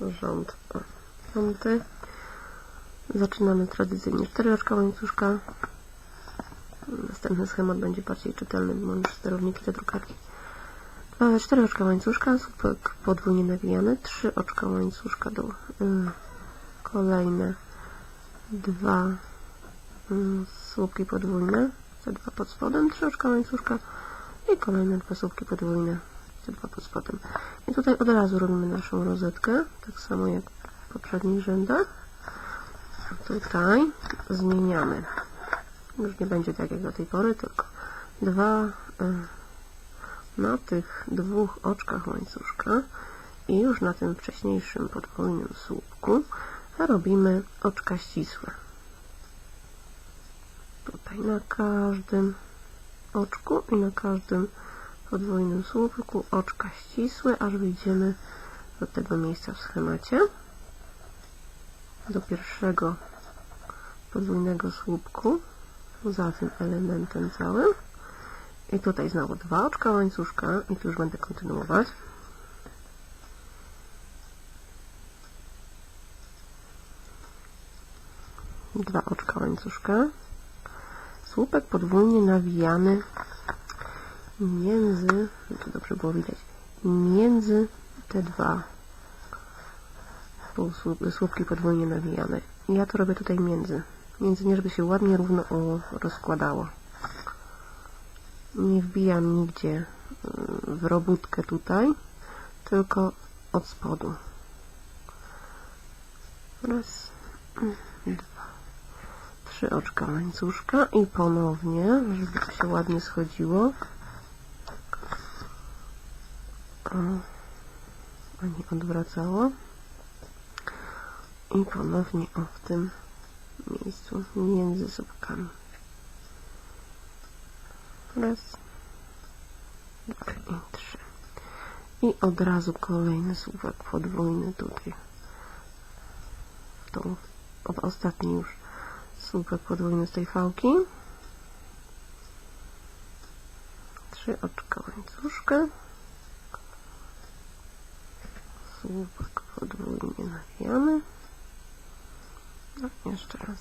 rząd piąty. Zaczynamy tradycyjnie 4 oczka łańcuszka. Następny schemat będzie bardziej czytelny, bo mam już sterowniki do drukarki. 4 oczka łańcuszka, słupek podwójnie nawijany, 3 oczka łańcuszka do y, kolejne dwa y, słupki podwójne, te dwa pod spodem, 3 oczka łańcuszka i kolejne dwa słupki podwójne, dwa pod spodem. I tutaj od razu robimy naszą rozetkę, tak samo jak w poprzednich rzędach. Tutaj zmieniamy. Już nie będzie tak jak do tej pory, tylko dwa y, na tych dwóch oczkach łańcuszka i już na tym wcześniejszym podwójnym słupku robimy oczka ścisłe. Tutaj na każdym oczku i na każdym podwójnym słupku oczka ścisłe, aż wyjdziemy do tego miejsca w schemacie. Do pierwszego podwójnego słupku za tym elementem całym. I tutaj znowu dwa oczka łańcuszka i tu już będę kontynuować. Dwa oczka łańcuszka. Słupek podwójnie nawijany między, to dobrze było widać, między te dwa słupki podwójnie nawijane. Ja to robię tutaj między. Między nie, żeby się ładnie równo rozkładało nie wbijam nigdzie w robótkę tutaj, tylko od spodu. Raz, dwa, trzy oczka łańcuszka i ponownie, żeby to się ładnie schodziło. A nie odwracało. I ponownie o w tym miejscu między słupkami. Raz, dwa i trzy. I od razu kolejny słupek podwójny tutaj. W tą, ostatni już słupek podwójny z tej fałki. Trzy oczka łańcuszka. Słupek podwójnie nawijamy. No, jeszcze raz.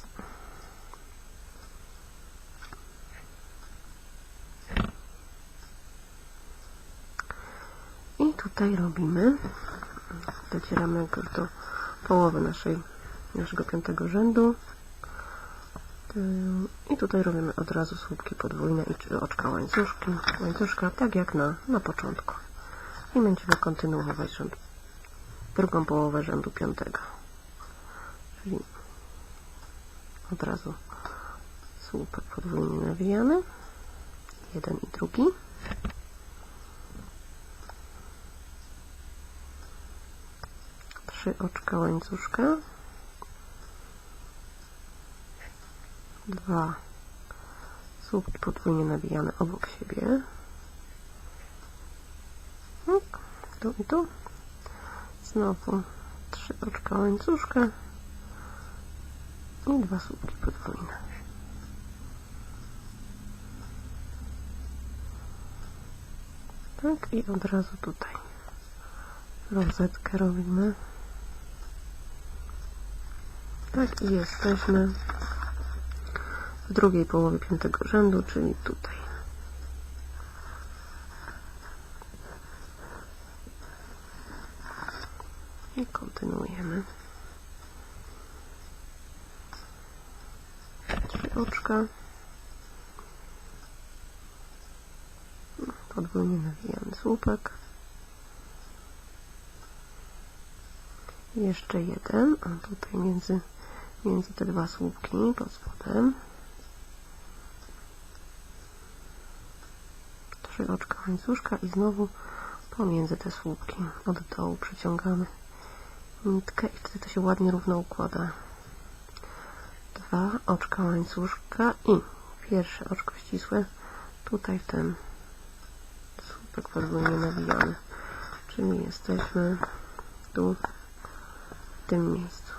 tutaj robimy, docieramy do połowy naszej, naszego piątego rzędu i tutaj robimy od razu słupki podwójne i oczka łańcuszki, łańcuszka, tak jak na, na początku. I będziemy kontynuować rząd, drugą połowę rzędu piątego. Czyli od razu słupek podwójnie nawijany, jeden i drugi. trzy oczka łańcuszka, dwa. Słupki podwójnie nabijane obok siebie, tu i tu, znowu trzy oczka łańcuszka i dwa słupki podwójne. Tak i od razu tutaj rozetkę robimy. Tak, i jesteśmy w drugiej połowie piątego rzędu, czyli tutaj. I kontynuujemy. Oczka. Podwójnie nawijamy słupek. Jeszcze jeden, a tutaj między między te dwa słupki pod spodem. Trzy oczka łańcuszka i znowu pomiędzy te słupki od dołu przeciągamy nitkę i wtedy to się ładnie równo układa. Dwa oczka łańcuszka i pierwsze oczko ścisłe tutaj w ten słupek podwójnie nawijany. Czyli jesteśmy tu w tym miejscu.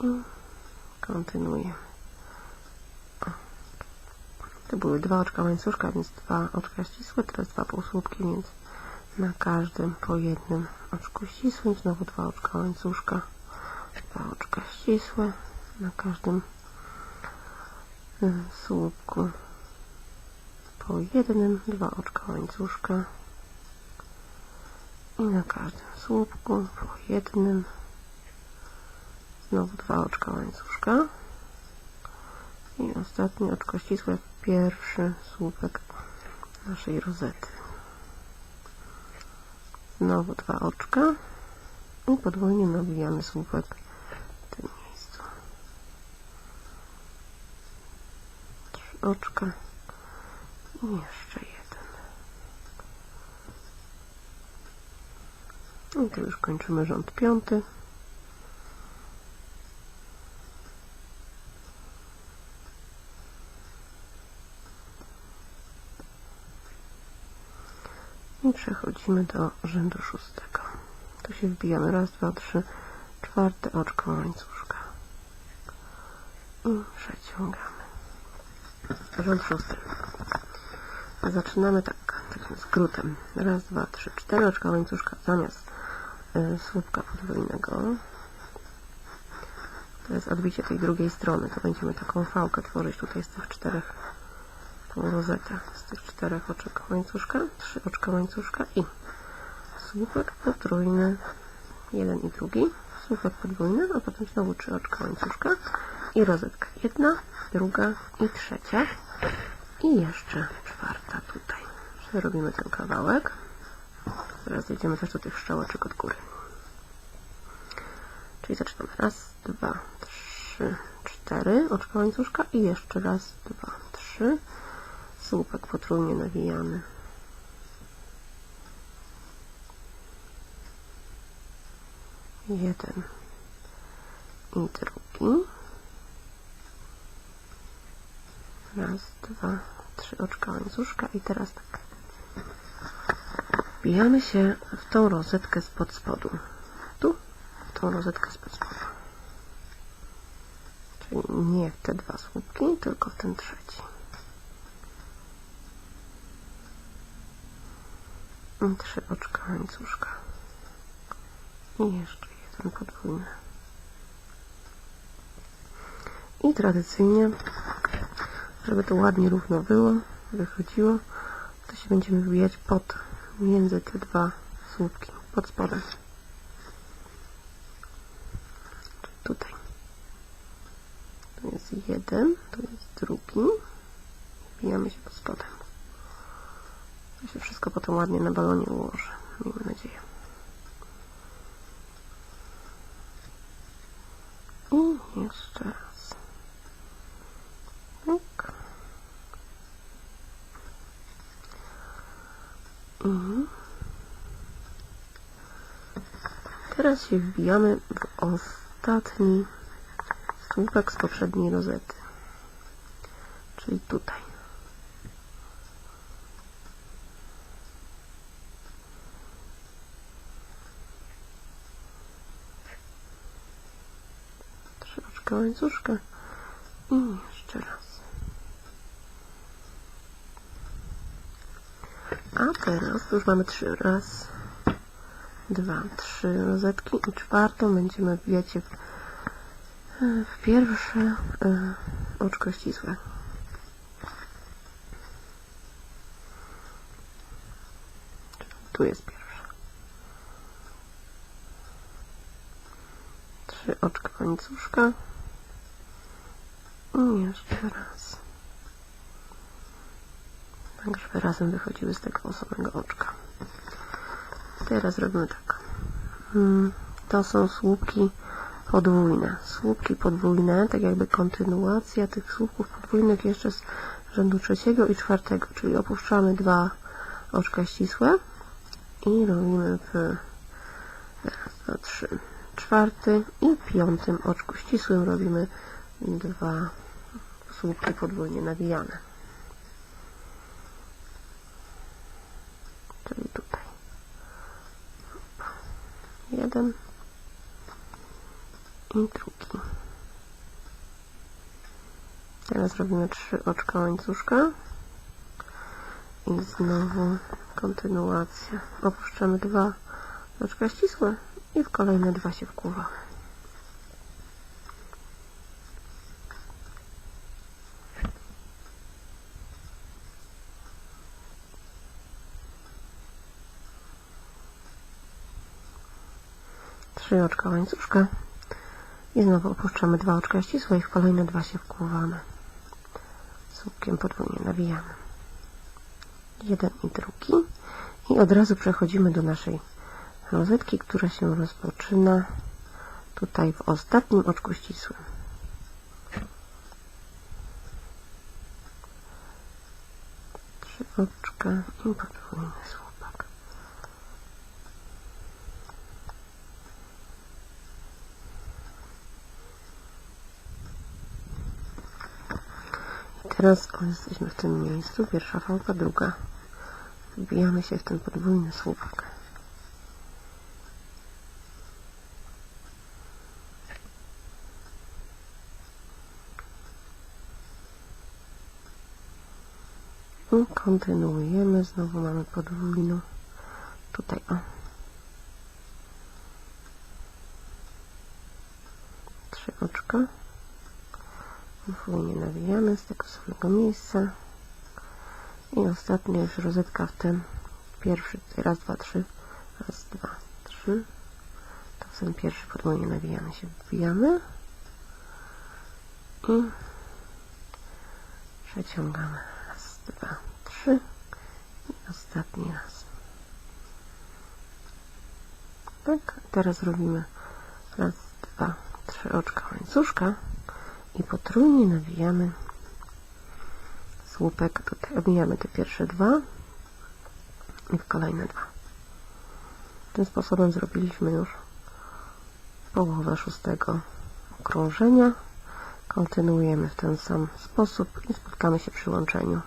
O. To były dwa oczka łańcuszka, więc dwa oczka ścisłe, teraz dwa półsłupki, więc na każdym po jednym oczku ścisłym, znowu dwa oczka łańcuszka, dwa oczka ścisłe, na każdym y, słupku. Po jednym, dwa oczka łańcuszka i na każdym słupku po jednym, znowu dwa oczka łańcuszka i ostatnie oczko ścisłe, pierwszy słupek naszej rozety. Znowu dwa oczka i podwójnie nawijamy słupek w tym miejscu. Trzy oczka i jeszcze jeden. I tu już kończymy rząd piąty. I przechodzimy do rzędu szóstego. Tu się wbijamy raz, dwa, trzy, czwarte oczko łańcuszka. I przeciągamy. Rząd szósty. Zaczynamy tak, takim skrótem. Raz, dwa, trzy, cztery oczka łańcuszka zamiast y, słupka podwójnego. To jest odbicie tej drugiej strony. To będziemy taką fałkę tworzyć tutaj z tych czterech tą rozetę z tych czterech oczek łańcuszka, trzy oczka łańcuszka i słupek potrójny, jeden i drugi, słupek podwójny, a potem znowu trzy oczka łańcuszka i rozetka. Jedna, druga i trzecia. I jeszcze czwarta tutaj. Przerobimy ten kawałek. Teraz dojdziemy też do tych szczołeczek od góry. Czyli zaczynamy. Raz, dwa, trzy, cztery. Oczka łańcuszka i jeszcze raz, dwa, trzy słupek potrójnie nawijany. Jeden i drugi. Raz, dwa, trzy oczka łańcuszka i teraz tak. Wbijamy się w tą rozetkę spod spodu. Tu, w tą rozetkę spod spodu. Czyli nie w te dwa słupki, tylko w ten trzeci. Trzy oczka łańcuszka. I jeszcze jeden podwójny. I tradycyjnie, żeby to ładnie równo było, wychodziło, to się będziemy wbijać pod, między te dwa słupki, pod spodem. Tutaj. Tu jest jeden, tu jest drugi. Wbijamy się pod spodem. To się wszystko potem ładnie na balonie ułoży. Miejmy nadzieję. I jeszcze raz. Tak. I teraz się wbijamy w ostatni słupek z poprzedniej rozety. Czyli tutaj. Troszeczkę łańcuszka i jeszcze raz. A teraz już mamy trzy. Raz, dwa, trzy rozetki i czwartą będziemy wbijać w, w pierwsze y, oczko ścisłe. Tu jest pierwsze. Trzy oczka łańcuszka. I jeszcze raz. Tak, żeby razem wychodziły z tego samego oczka. Teraz robimy tak. Mm, To są słupki podwójne. Słupki podwójne, tak jakby kontynuacja tych słupków podwójnych jeszcze z rzędu trzeciego i czwartego, czyli opuszczamy dwa oczka ścisłe i robimy w raz, dwa, trzy, czwarty i piątym oczku ścisłym robimy dwa słupki podwójnie nawijane. Czyli tutaj. Jeden i drugi. Teraz robimy trzy oczka łańcuszka i znowu kontynuacja. Opuszczamy dwa oczka ścisłe i w kolejne dwa się wkuwamy. trzy oczka łańcuszka i znowu opuszczamy dwa oczka ścisłe i w kolejne dwa się wkłuwamy. Słupkiem podwójnie nawijamy. Jeden i drugi. I od razu przechodzimy do naszej rozetki, która się rozpoczyna tutaj w ostatnim oczku ścisłym. Trzy oczka i podwójny słup. Teraz o, jesteśmy w tym miejscu. Pierwsza fałka, druga. Wbijamy się w ten podwójny słupek. I kontynuujemy. Znowu mamy podwójną. Tutaj o. Trzy oczka. Podwójnie nawijamy z tego samego miejsca. I ostatnia już rozetka w ten pierwszy. Raz, dwa, trzy. Raz, dwa, trzy. To w ten pierwszy podwójnie nawijamy się. Wbijamy. I przeciągamy. Raz, dwa, trzy. I ostatni raz. Tak, teraz robimy raz, dwa, trzy oczka łańcuszka i potrójnie nawijamy słupek. Tutaj obijamy te pierwsze dwa i w kolejne dwa. Tym sposobem zrobiliśmy już połowę szóstego okrążenia. Kontynuujemy w ten sam sposób i spotkamy się przy łączeniu.